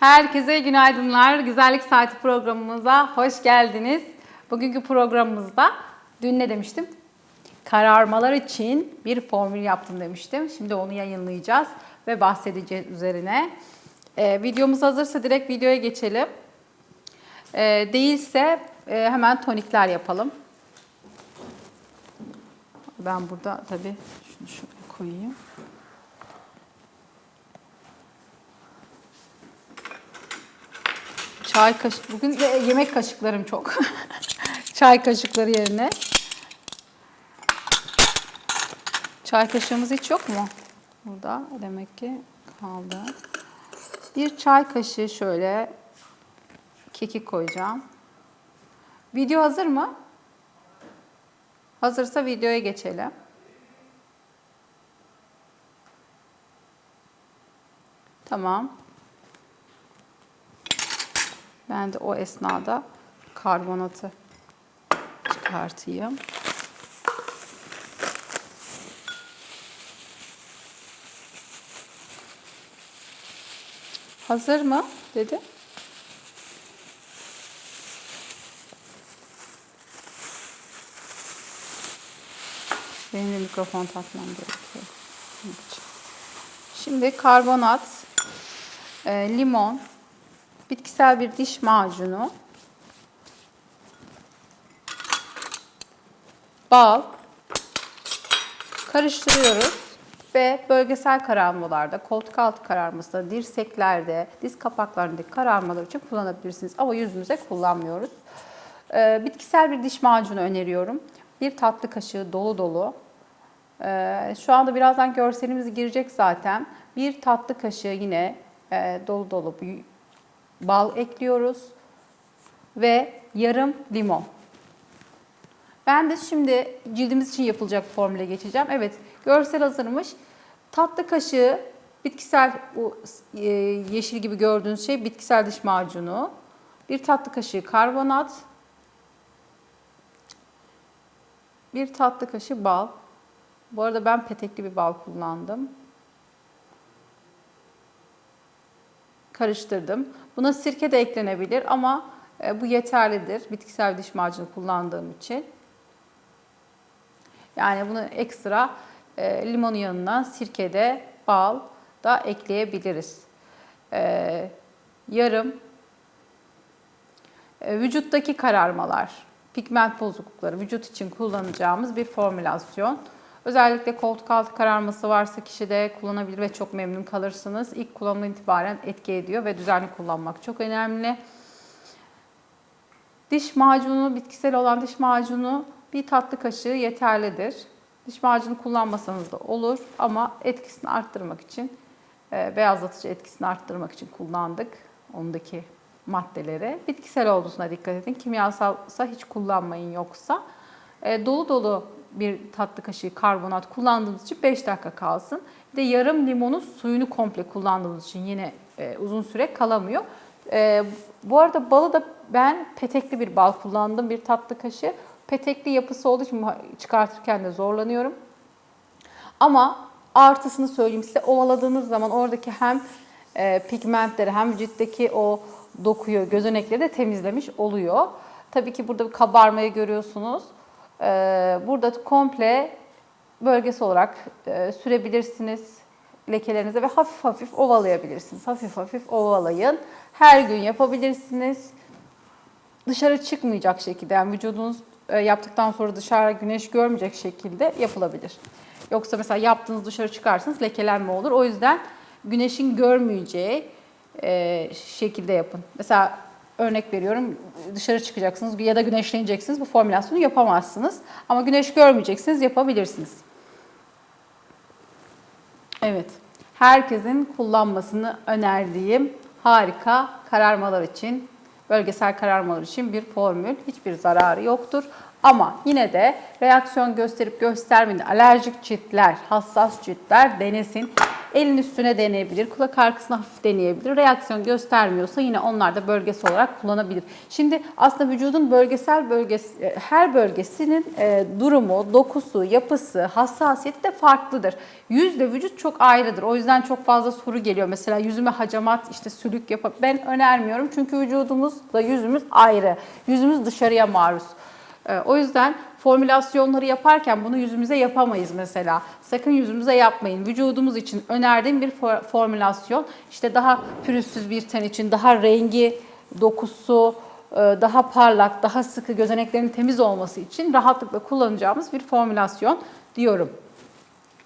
Herkese günaydınlar. Güzellik Saati programımıza hoş geldiniz. Bugünkü programımızda dün ne demiştim? Kararmalar için bir formül yaptım demiştim. Şimdi onu yayınlayacağız ve bahsedeceğiz üzerine. Ee, videomuz hazırsa direkt videoya geçelim. Ee, değilse e, hemen tonikler yapalım. Ben burada tabii şunu şuraya koyayım. Çay kaşık. Bugün ye- yemek kaşıklarım çok. Çay kaşıkları yerine. Çay kaşığımız hiç yok mu? Burada demek ki kaldı. Bir çay kaşığı şöyle kekik koyacağım. Video hazır mı? Hazırsa videoya geçelim. Tamam. Ben de o esnada karbonatı çıkartayım. Hazır mı? dedi. Benim de mikrofon takmam gerekiyor. Şimdi karbonat, e, limon, bitkisel bir diş macunu, bal karıştırıyoruz ve bölgesel kararmalarda, koltuk altı kararmasında, dirseklerde, diz kapaklarındaki kararmalar için kullanabilirsiniz. Ama yüzünüze kullanmıyoruz. Ee, bitkisel bir diş macunu öneriyorum. Bir tatlı kaşığı dolu dolu. Ee, şu anda birazdan görselimiz girecek zaten. Bir tatlı kaşığı yine e, dolu dolu bal ekliyoruz ve yarım limon. Ben de şimdi cildimiz için yapılacak formüle geçeceğim. Evet, görsel hazırmış. Tatlı kaşığı bitkisel bu e, yeşil gibi gördüğünüz şey bitkisel diş macunu. Bir tatlı kaşığı karbonat. Bir tatlı kaşığı bal. Bu arada ben petekli bir bal kullandım. Karıştırdım. Buna sirke de eklenebilir ama e, bu yeterlidir. Bitkisel diş macunu kullandığım için. Yani bunu ekstra e, limonun yanına sirke de bal da ekleyebiliriz. E, yarım vücuttaki kararmalar, pigment bozuklukları vücut için kullanacağımız bir formülasyon. Özellikle koltuk altı kararması varsa kişide kullanabilir ve çok memnun kalırsınız. İlk kullanımdan itibaren etki ediyor ve düzenli kullanmak çok önemli. Diş macunu, bitkisel olan diş macunu bir tatlı kaşığı yeterlidir. Diş macunu kullanmasanız da olur ama etkisini arttırmak için, e, beyazlatıcı etkisini arttırmak için kullandık ondaki maddeleri. Bitkisel olduğuna dikkat edin. Kimyasalsa hiç kullanmayın yoksa. E, dolu dolu bir tatlı kaşığı karbonat kullandığınız için 5 dakika kalsın. Bir de yarım limonun suyunu komple kullandığınız için yine e, uzun süre kalamıyor. E, bu arada balı da ben petekli bir bal kullandım. Bir tatlı kaşığı. Petekli yapısı olduğu için çıkartırken de zorlanıyorum. Ama artısını söyleyeyim size ovaladığınız zaman oradaki hem e, pigmentleri hem vücuttaki o dokuyu, gözenekleri de temizlemiş oluyor. Tabii ki burada bir kabarmayı görüyorsunuz. E, burada komple bölgesi olarak e, sürebilirsiniz lekelerinize ve hafif hafif ovalayabilirsiniz. Hafif hafif ovalayın. Her gün yapabilirsiniz. Dışarı çıkmayacak şekilde yani vücudunuz e, yaptıktan sonra dışarı güneş görmeyecek şekilde yapılabilir. Yoksa mesela yaptığınız dışarı çıkarsanız lekelenme olur. O yüzden güneşin görmeyeceği e, şekilde yapın. Mesela örnek veriyorum dışarı çıkacaksınız ya da güneşleneceksiniz bu formülasyonu yapamazsınız. Ama güneş görmeyeceksiniz yapabilirsiniz. Evet. Herkesin kullanmasını önerdiğim harika kararmalar için, bölgesel kararmalar için bir formül. Hiçbir zararı yoktur. Ama yine de reaksiyon gösterip göstermediğinde alerjik ciltler, hassas ciltler denesin. Elin üstüne deneyebilir, kulak arkasına hafif deneyebilir. Reaksiyon göstermiyorsa yine onlar da bölgesel olarak kullanabilir. Şimdi aslında vücudun bölgesel bölgesi, e, her bölgesinin e, durumu, dokusu, yapısı, hassasiyeti de farklıdır. Yüzle vücut çok ayrıdır. O yüzden çok fazla soru geliyor. Mesela yüzüme hacamat, işte sülük yapıp ben önermiyorum. Çünkü vücudumuzla yüzümüz ayrı. Yüzümüz dışarıya maruz. Ee, O yüzden formülasyonları yaparken bunu yüzümüze yapamayız mesela. Sakın yüzümüze yapmayın. Vücudumuz için önerdiğim bir for- formülasyon işte daha pürüzsüz bir ten için daha rengi, dokusu e, daha parlak, daha sıkı gözeneklerin temiz olması için rahatlıkla kullanacağımız bir formülasyon diyorum.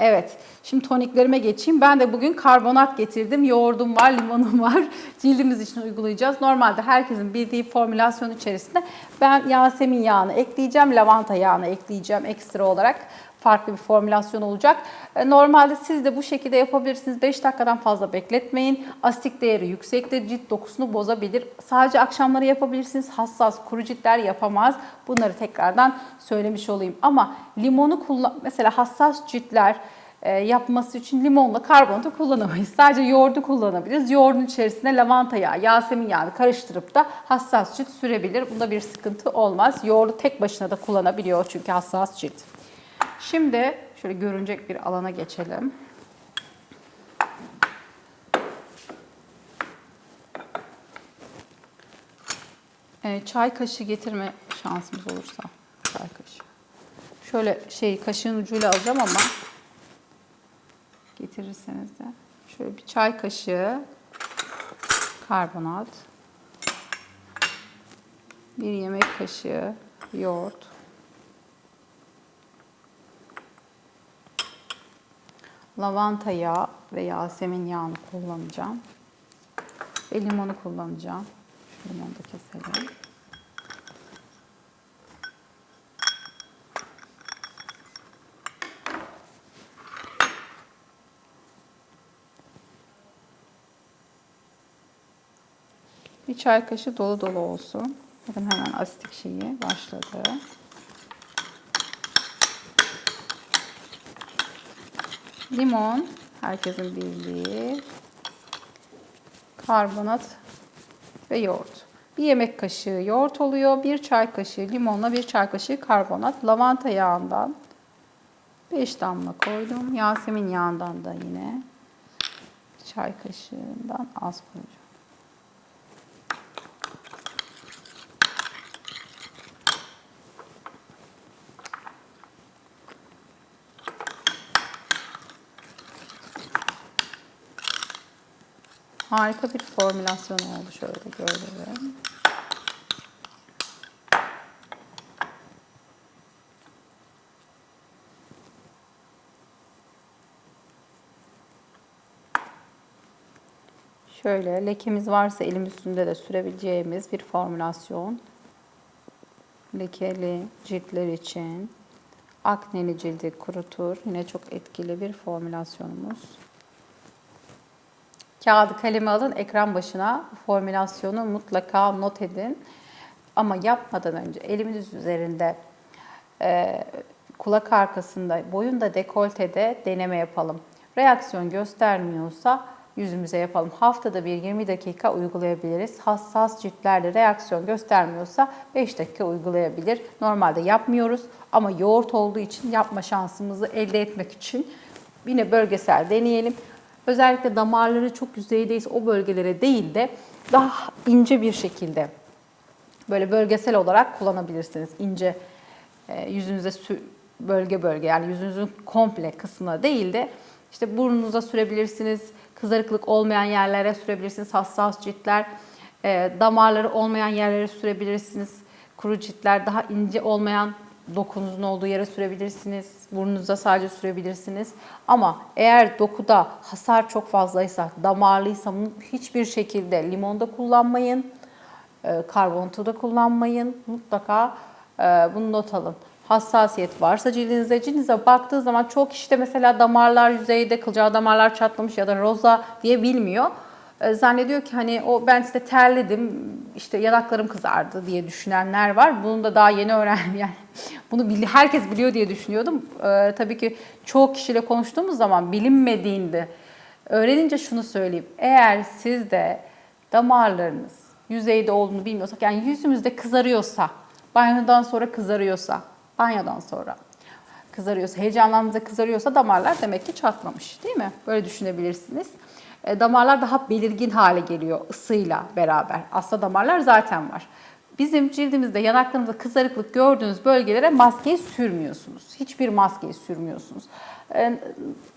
Evet, şimdi toniklerime geçeyim. Ben de bugün karbonat getirdim. Yoğurdum var, limonum var. Cildimiz için uygulayacağız. Normalde herkesin bildiği formülasyon içerisinde ben Yasemin yağını ekleyeceğim, lavanta yağını ekleyeceğim ekstra olarak. Farklı bir formülasyon olacak. E, Normalde siz de bu şekilde yapabilirsiniz. 5 dakikadan fazla bekletmeyin. Asitik değeri yüksektir. Cilt dokusunu bozabilir. Sadece akşamları yapabilirsiniz. Hassas, kuru ciltler yapamaz. Bunları tekrardan söylemiş olayım. Ama limonu kullan mesela hassas ciltler e, yapması için limonla karbonatı kullanamayız. Sadece yoğurdu kullanabiliriz. Yoğurdun içerisine lavanta yağı, yasemin yağını karıştırıp da hassas cilt sürebilir. Bunda bir sıkıntı olmaz. Yoğurdu tek başına da kullanabiliyor çünkü hassas cilt. Şimdi şöyle görünecek bir alana geçelim. Ee, çay kaşığı getirme şansımız olursa çay kaşığı. Şöyle şey kaşığın ucuyla alacağım ama getirirseniz de şöyle bir çay kaşığı karbonat, bir yemek kaşığı yoğurt, lavanta yağı ve yasemin yağını kullanacağım. Ve limonu kullanacağım. Şu limonu da keselim. Bir çay kaşığı dolu dolu olsun. Bakın hemen asitik şeyi başladı. Limon, herkesin bildiği. Karbonat ve yoğurt. Bir yemek kaşığı yoğurt oluyor. Bir çay kaşığı limonla bir çay kaşığı karbonat. Lavanta yağından 5 damla koydum. Yasemin yağından da yine çay kaşığından az koyacağım. Harika bir formülasyon oldu şöyle görelim. Şöyle lekemiz varsa elim üstünde de sürebileceğimiz bir formülasyon. Lekeli ciltler için akneli cildi kurutur. Yine çok etkili bir formülasyonumuz. Kağıdı kalemi alın ekran başına formülasyonu mutlaka not edin. Ama yapmadan önce eliminiz üzerinde e, kulak arkasında, boyunda, dekoltede deneme yapalım. Reaksiyon göstermiyorsa yüzümüze yapalım. Haftada bir 20 dakika uygulayabiliriz. Hassas ciltlerde reaksiyon göstermiyorsa 5 dakika uygulayabilir. Normalde yapmıyoruz ama yoğurt olduğu için yapma şansımızı elde etmek için yine bölgesel deneyelim. Özellikle damarları çok yüzeydeyse o bölgelere değil de daha ince bir şekilde böyle bölgesel olarak kullanabilirsiniz. İnce e, yüzünüze bölge bölge yani yüzünüzün komple kısmına değil de işte burnunuza sürebilirsiniz. Kızarıklık olmayan yerlere sürebilirsiniz. Hassas ciltler, e, damarları olmayan yerlere sürebilirsiniz. Kuru ciltler daha ince olmayan dokunuzun olduğu yere sürebilirsiniz. Burnunuza sadece sürebilirsiniz. Ama eğer dokuda hasar çok fazlaysa, damarlıysa hiçbir şekilde limonda kullanmayın. E, karbonatı da kullanmayın. Mutlaka e, bunu not alın. Hassasiyet varsa cildinizde, cildinize baktığı zaman çok kişide mesela damarlar yüzeyde, kılcal damarlar çatlamış ya da roza diye bilmiyor. E, Zannediyor ki hani o ben işte terledim, işte yanaklarım kızardı diye düşünenler var. Bunu da daha yeni öğrendim yani. Bunu bili- herkes biliyor diye düşünüyordum. E, tabii ki çoğu kişiyle konuştuğumuz zaman bilinmediğinde Öğrenince şunu söyleyeyim. Eğer siz de damarlarınız yüzeyde olduğunu bilmiyorsak, yani yüzümüzde kızarıyorsa, banyodan sonra kızarıyorsa, banyodan sonra kızarıyorsa, heyecanlandığınızda kızarıyorsa damarlar demek ki çatlamış değil mi? Böyle düşünebilirsiniz. E, damarlar daha belirgin hale geliyor ısıyla beraber. Aslında damarlar zaten var. Bizim cildimizde, yanaklarımızda kızarıklık gördüğünüz bölgelere maskeyi sürmüyorsunuz. Hiçbir maskeyi sürmüyorsunuz. Ee,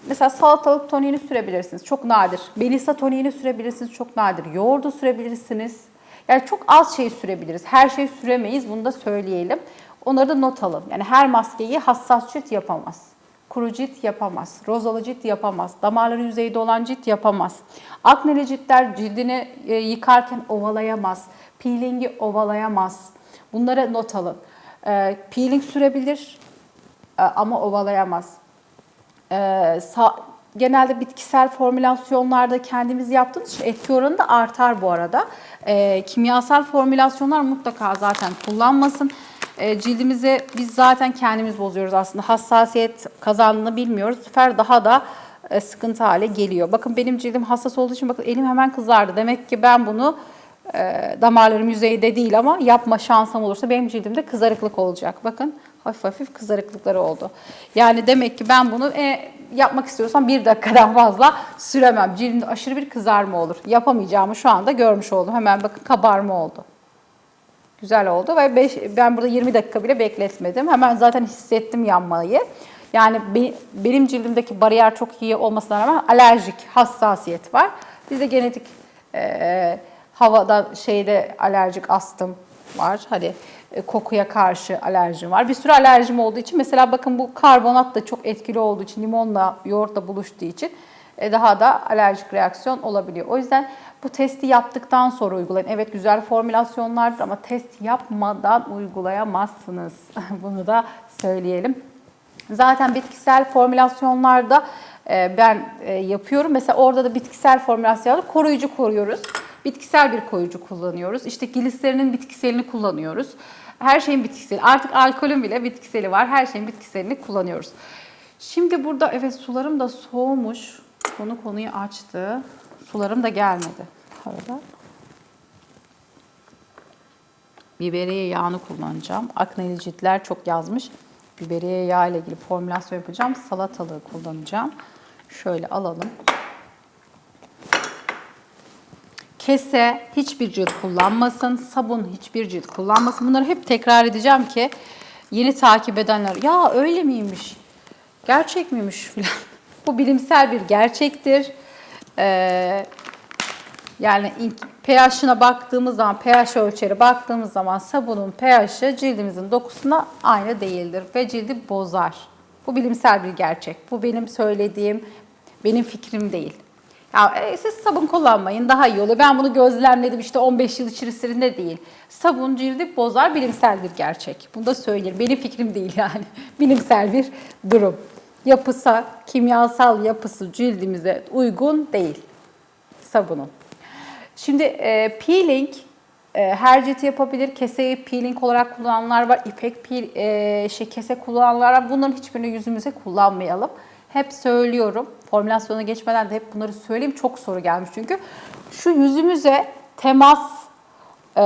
mesela salatalık toniğini sürebilirsiniz. Çok nadir. Melisa toniğini sürebilirsiniz. Çok nadir. Yoğurdu sürebilirsiniz. Yani çok az şey sürebiliriz. Her şeyi süremeyiz. Bunu da söyleyelim. Onları da not alın. Yani her maskeyi hassas cilt yapamaz. Kuru cilt yapamaz. Rozalı cilt yapamaz. Damarları yüzeyde olan cilt yapamaz. Akneli ciltler cildini e, yıkarken ovalayamaz. Peelingi ovalayamaz. Bunları not alın. E, peeling sürebilir e, ama ovalayamaz. Genelde bitkisel formülasyonlarda kendimiz yaptığımız için etki oranı da artar bu arada. Kimyasal formülasyonlar mutlaka zaten kullanmasın. E, cildimizi biz zaten kendimiz bozuyoruz aslında. Hassasiyet kazandığını bilmiyoruz. Bu daha da e, sıkıntı hale geliyor. Bakın benim cildim hassas olduğu için bakın elim hemen kızardı. Demek ki ben bunu e, damarlarım yüzeyde değil ama yapma şansım olursa benim cildimde kızarıklık olacak. Bakın hafif hafif kızarıklıkları oldu. Yani demek ki ben bunu e, yapmak istiyorsam bir dakikadan fazla süremem. Cildimde aşırı bir kızarma olur. Yapamayacağımı şu anda görmüş oldum. Hemen bakın kabarma oldu. Güzel oldu ve beş, ben burada 20 dakika bile bekletmedim. Hemen zaten hissettim yanmayı. Yani be, benim cildimdeki bariyer çok iyi olmasına rağmen alerjik hassasiyet var. Bizde genetik e, havada şeyde alerjik astım var. Hani e, kokuya karşı alerjim var. Bir sürü alerjim olduğu için mesela bakın bu karbonat da çok etkili olduğu için limonla yoğurtla buluştuğu için daha da alerjik reaksiyon olabiliyor. O yüzden bu testi yaptıktan sonra uygulayın. Evet güzel formülasyonlardır ama test yapmadan uygulayamazsınız. Bunu da söyleyelim. Zaten bitkisel formülasyonlarda e, ben e, yapıyorum. Mesela orada da bitkisel formülasyonda koruyucu koruyoruz. Bitkisel bir koruyucu kullanıyoruz. İşte gliserinin bitkiselini kullanıyoruz. Her şeyin bitkiseli. Artık alkolün bile bitkiseli var. Her şeyin bitkiselini kullanıyoruz. Şimdi burada evet sularım da soğumuş. Konu konuyu açtı. Sularım da gelmedi. Arada. Biberiye yağını kullanacağım. Akneli ciltler çok yazmış. Biberiye yağı ile ilgili formülasyon yapacağım. Salatalığı kullanacağım. Şöyle alalım. Kese hiçbir cilt kullanmasın. Sabun hiçbir cilt kullanmasın. Bunları hep tekrar edeceğim ki yeni takip edenler ya öyle miymiş? Gerçek miymiş filan. Bu bilimsel bir gerçektir. Ee, yani pH'ına baktığımız zaman, pH ölçeri baktığımız zaman sabunun pH'i cildimizin dokusuna aynı değildir ve cildi bozar. Bu bilimsel bir gerçek. Bu benim söylediğim, benim fikrim değil. Ya e, siz sabun kullanmayın daha iyi olur. Ben bunu gözlemledim işte 15 yıl içerisinde değil. Sabun cildi bozar bilimsel bir gerçek. Bunu da söyleyeyim. Benim fikrim değil yani. bilimsel bir durum. Yapısa, kimyasal yapısı cildimize uygun değil sabunun. Şimdi e, peeling e, her cilt yapabilir. Keseyi peeling olarak kullananlar var. İpek peel, e, şey, kese kullananlar var. Bunların hiçbirini yüzümüze kullanmayalım. Hep söylüyorum. Formülasyona geçmeden de hep bunları söyleyeyim. Çok soru gelmiş çünkü. Şu yüzümüze temas e,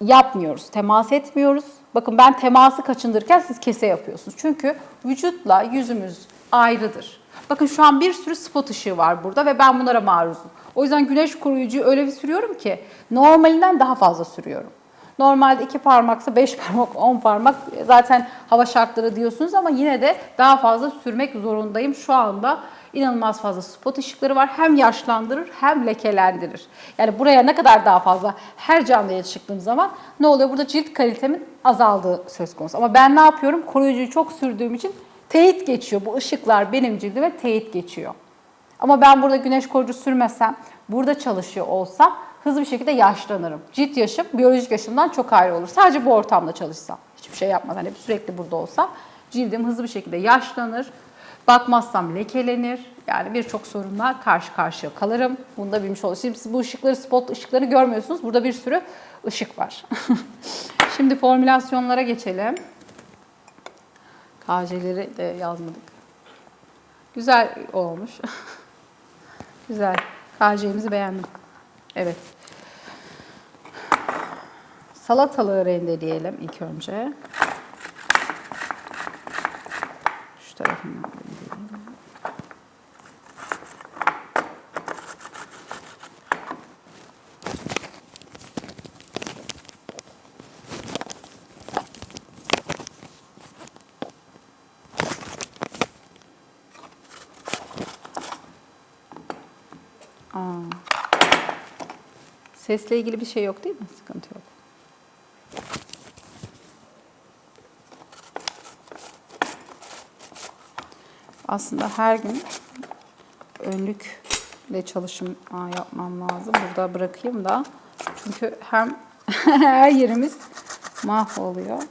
yapmıyoruz. Temas etmiyoruz. Bakın ben teması kaçındırırken siz kese yapıyorsunuz. Çünkü vücutla yüzümüz ayrıdır. Bakın şu an bir sürü spot ışığı var burada ve ben bunlara maruzum. O yüzden güneş koruyucuyu öyle bir sürüyorum ki normalinden daha fazla sürüyorum. Normalde iki parmaksa beş parmak, on parmak zaten hava şartları diyorsunuz ama yine de daha fazla sürmek zorundayım. Şu anda inanılmaz fazla spot ışıkları var. Hem yaşlandırır hem lekelendirir. Yani buraya ne kadar daha fazla her canlıya çıktığım zaman ne oluyor? Burada cilt kalitemin azaldığı söz konusu. Ama ben ne yapıyorum? Koruyucuyu çok sürdüğüm için teyit geçiyor. Bu ışıklar benim cildime teyit geçiyor. Ama ben burada güneş koruyucu sürmesem, burada çalışıyor olsam hızlı bir şekilde yaşlanırım. Cilt yaşım biyolojik yaşımdan çok ayrı olur. Sadece bu ortamda çalışsam, hiçbir şey yapmadan hep sürekli burada olsam cildim hızlı bir şekilde yaşlanır. Bakmazsam lekelenir. Yani birçok sorunla karşı karşıya kalırım. Bunu da bilmiş olursunuz. Şimdi siz bu ışıkları, spot ışıkları görmüyorsunuz. Burada bir sürü ışık var. Şimdi formülasyonlara geçelim. KC'leri de yazmadık. Güzel olmuş. Güzel. KC'mizi beğendim. Evet. Salatalığı rendeleyelim ilk önce. Şu tarafından rendeleyelim. Aa. Sesle ilgili bir şey yok değil mi? Sıkıntı yok. Aslında her gün önlükle çalışım aa, yapmam lazım. Burada bırakayım da. Çünkü hem her yerimiz mahvoluyor.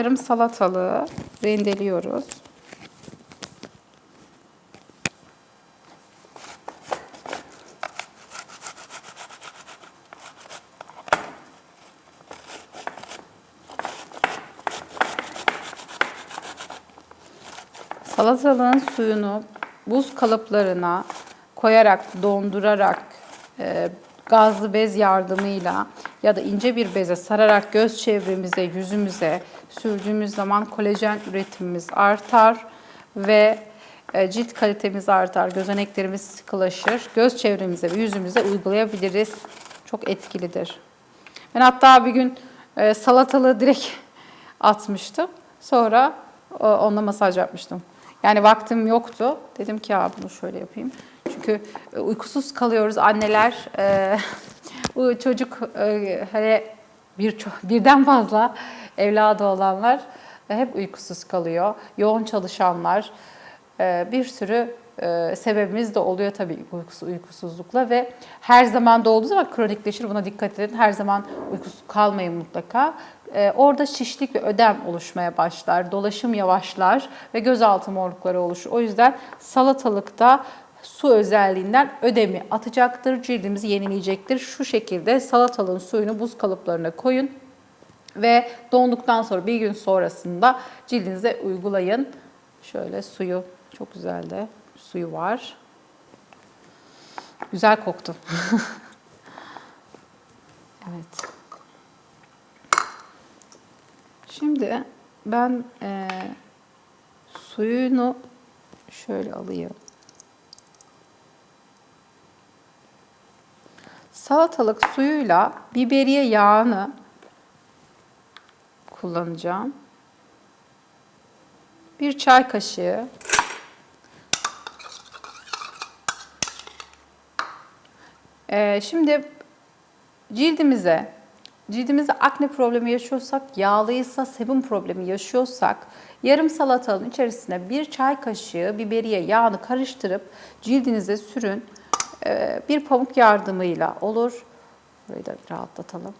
Yarım salatalığı rendeliyoruz. Salatalığın suyunu buz kalıplarına koyarak, dondurarak, e, gazlı bez yardımıyla ya da ince bir beze sararak göz çevremize, yüzümüze sürdüğümüz zaman kolajen üretimimiz artar ve e, cilt kalitemiz artar, gözeneklerimiz sıkılaşır. Göz çevremize ve yüzümüze uygulayabiliriz. Çok etkilidir. Ben hatta bir gün e, salatalığı direkt atmıştım. Sonra e, onunla masaj yapmıştım. Yani vaktim yoktu. Dedim ki ya bunu şöyle yapayım. Çünkü uykusuz kalıyoruz anneler. Bu çocuk e, hani bir birden fazla evladı olanlar e, hep uykusuz kalıyor. Yoğun çalışanlar e, bir sürü sebebimiz de oluyor tabii uykusuz, uykusuzlukla ve her zaman da olduğu zaman kronikleşir. Buna dikkat edin. Her zaman uykusuz kalmayın mutlaka. Orada şişlik ve ödem oluşmaya başlar. Dolaşım yavaşlar ve gözaltı morlukları oluşur. O yüzden salatalıkta su özelliğinden ödemi atacaktır. Cildimizi yenileyecektir. Şu şekilde salatalığın suyunu buz kalıplarına koyun ve donduktan sonra bir gün sonrasında cildinize uygulayın. Şöyle suyu çok güzel de suyu var. Güzel koktu. evet. Şimdi ben e, suyunu şöyle alayım. Salatalık suyuyla biberiye yağını kullanacağım. Bir çay kaşığı Ee, şimdi cildimize, cildimizde akne problemi yaşıyorsak, yağlıysa sebum problemi yaşıyorsak, yarım salatalığın içerisine bir çay kaşığı biberiye yağını karıştırıp cildinize sürün. Ee, bir pamuk yardımıyla olur. Burayı da rahatlatalım.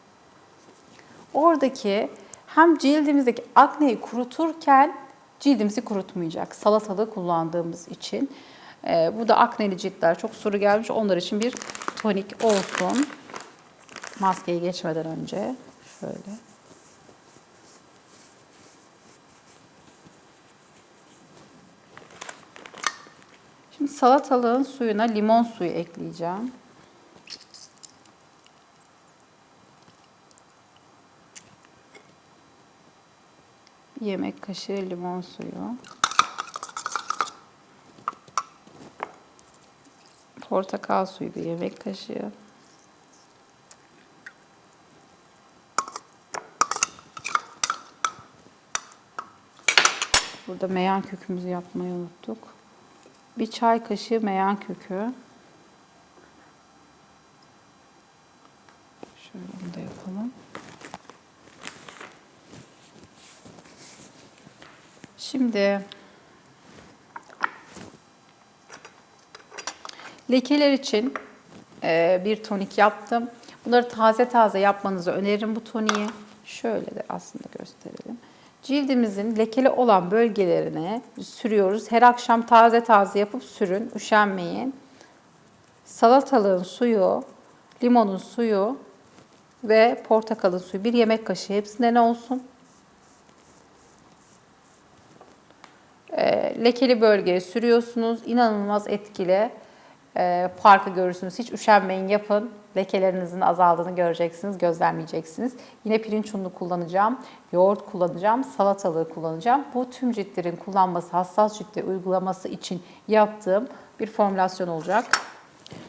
Oradaki hem cildimizdeki akneyi kuruturken cildimizi kurutmayacak. Salatalığı kullandığımız için. Ee, bu da akneli ciltler çok soru gelmiş. Onlar için bir tonik olsun. Maskeyi geçmeden önce şöyle. Şimdi salatalığın suyuna limon suyu ekleyeceğim. Yemek kaşığı limon suyu. Portakal suyu bir yemek kaşığı. Burada meyan kökümüzü yapmayı unuttuk. Bir çay kaşığı meyan kökü. Şöyle onu da yapalım. Şimdi lekeler için e, bir tonik yaptım. Bunları taze taze yapmanızı öneririm bu toniği. Şöyle de aslında gösterelim. Cildimizin lekeli olan bölgelerine sürüyoruz. Her akşam taze taze yapıp sürün. Üşenmeyin. Salatalığın suyu, limonun suyu ve portakalın suyu. Bir yemek kaşığı hepsinden olsun. E, lekeli bölgeye sürüyorsunuz. İnanılmaz etkili. E, farkı görürsünüz. Hiç üşenmeyin yapın. Lekelerinizin azaldığını göreceksiniz, gözlemleyeceksiniz. Yine pirinç ununu kullanacağım, yoğurt kullanacağım, salatalığı kullanacağım. Bu tüm ciltlerin kullanması, hassas ciltte uygulaması için yaptığım bir formülasyon olacak.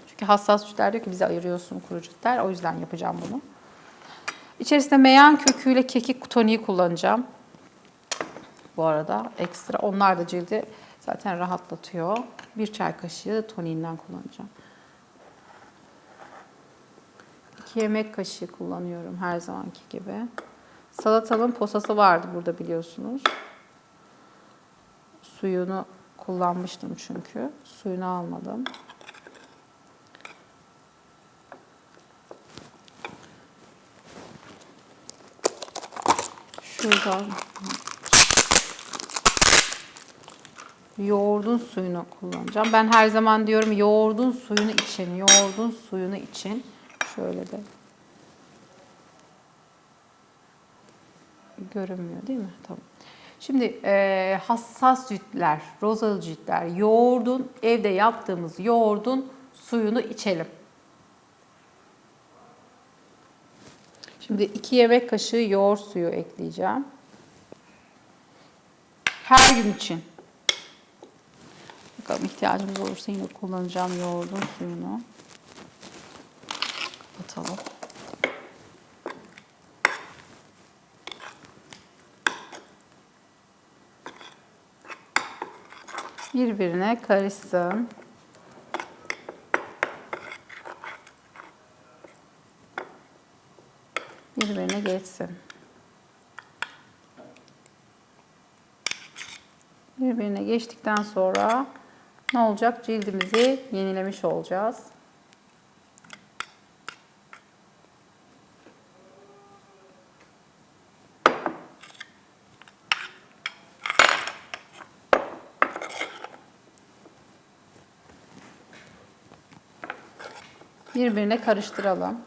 Çünkü hassas ciltler diyor ki bize ayırıyorsun kuru ciltler. O yüzden yapacağım bunu. İçerisinde meyan köküyle kekik toniği kullanacağım. Bu arada ekstra. Onlar da cildi zaten rahatlatıyor. Bir çay kaşığı toniğinden kullanacağım. 2 yemek kaşığı kullanıyorum her zamanki gibi. Salatalığın posası vardı burada biliyorsunuz. Suyunu kullanmıştım çünkü. Suyunu almadım. Şuradan yoğurdun suyunu kullanacağım. Ben her zaman diyorum yoğurdun suyunu için, yoğurdun suyunu için. Şöyle de görünmüyor değil mi? Tamam. Şimdi e, hassas ciltler, rozalı ciltler, yoğurdun, evde yaptığımız yoğurdun suyunu içelim. Şimdi 2 yemek kaşığı yoğurt suyu ekleyeceğim. Her gün için. Bakalım ihtiyacımız olursa yine kullanacağım yoğurdun suyunu. Kapatalım. Birbirine karışsın. Birbirine geçsin. Birbirine geçtikten sonra ne olacak? Cildimizi yenilemiş olacağız. Birbirine karıştıralım.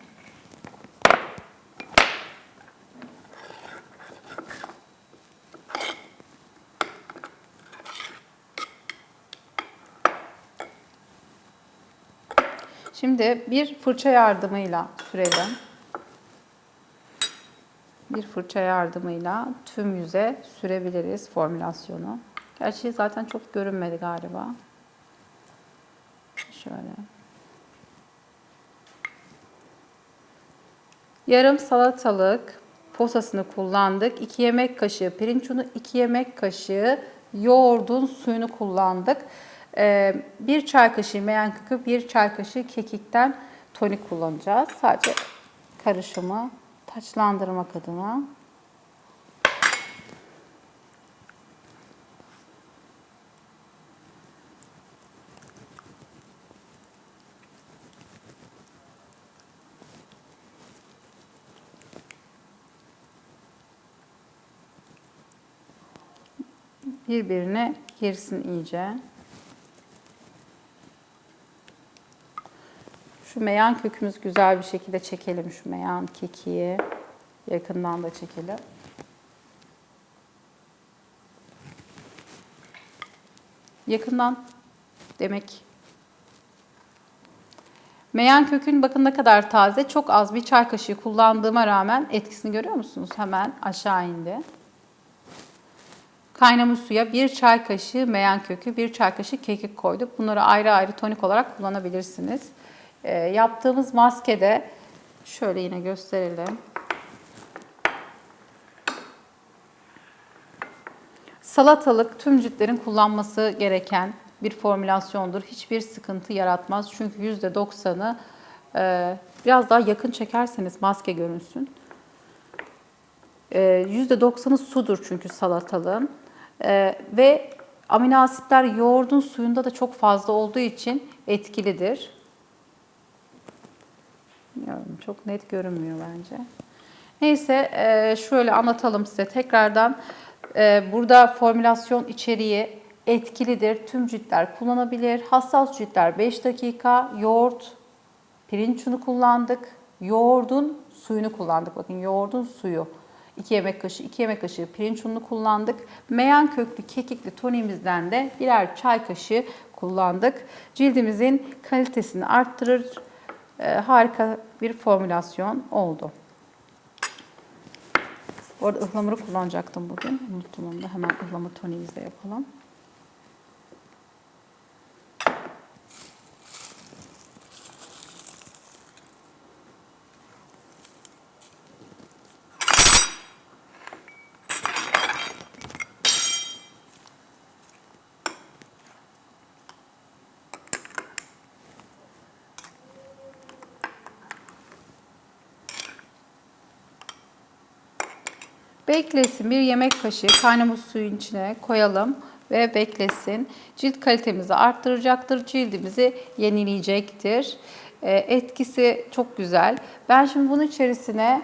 Şimdi bir fırça yardımıyla sürelim. Bir fırça yardımıyla tüm yüze sürebiliriz formülasyonu. Gerçi zaten çok görünmedi galiba. Şöyle. Yarım salatalık posasını kullandık. 2 yemek kaşığı pirinç unu, 2 yemek kaşığı yoğurdun suyunu kullandık. Ee, bir çay kaşığı meyan kökü, bir çay kaşığı kekikten tonik kullanacağız. Sadece karışımı taçlandırmak adına. birbirine girsin iyice. Şu meyan kökümüz güzel bir şekilde çekelim şu meyan kekiği. Yakından da çekelim. Yakından demek. Meyan kökün bakın ne kadar taze. Çok az bir çay kaşığı kullandığıma rağmen etkisini görüyor musunuz? Hemen aşağı indi. Kaynamış suya bir çay kaşığı meyan kökü, bir çay kaşığı kekik koyduk. Bunları ayrı ayrı tonik olarak kullanabilirsiniz. E, yaptığımız maskede şöyle yine gösterelim. Salatalık tüm ciltlerin kullanması gereken bir formülasyondur. Hiçbir sıkıntı yaratmaz. Çünkü %90'ı e, biraz daha yakın çekerseniz maske görünsün. %90'ı sudur çünkü salatalığın. Ee, ve amino asitler yoğurdun suyunda da çok fazla olduğu için etkilidir. Bilmiyorum, çok net görünmüyor bence. Neyse e, şöyle anlatalım size tekrardan. E, burada formülasyon içeriği etkilidir. Tüm ciltler kullanabilir. Hassas ciltler 5 dakika yoğurt, pirinç unu kullandık. Yoğurdun suyunu kullandık. Bakın yoğurdun suyu. 2 yemek kaşığı, 2 yemek kaşığı pirinç ununu kullandık. Meyan köklü kekikli tonimizden de birer çay kaşığı kullandık. Cildimizin kalitesini arttırır. Ee, harika bir formülasyon oldu. Bu arada ıhlamuru kullanacaktım bugün. Unuttum onu da. Hemen ıhlamur toniğimizde yapalım. Beklesin. Bir yemek kaşığı kaynamış suyun içine koyalım ve beklesin. Cilt kalitemizi arttıracaktır. Cildimizi yenileyecektir. Ee, Etkisi çok güzel. Ben şimdi bunun içerisine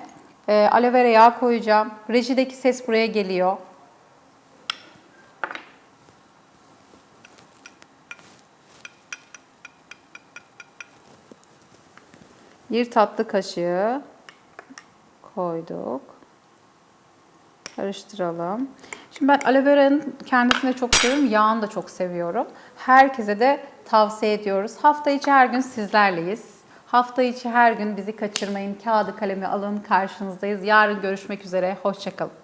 e, aloe vera yağı koyacağım. Rejideki ses buraya geliyor. Bir tatlı kaşığı koyduk. Karıştıralım. Şimdi ben aloe vera'nın kendisini çok seviyorum. Yağını da çok seviyorum. Herkese de tavsiye ediyoruz. Hafta içi her gün sizlerleyiz. Hafta içi her gün bizi kaçırmayın. Kağıdı kalemi alın karşınızdayız. Yarın görüşmek üzere. Hoşçakalın.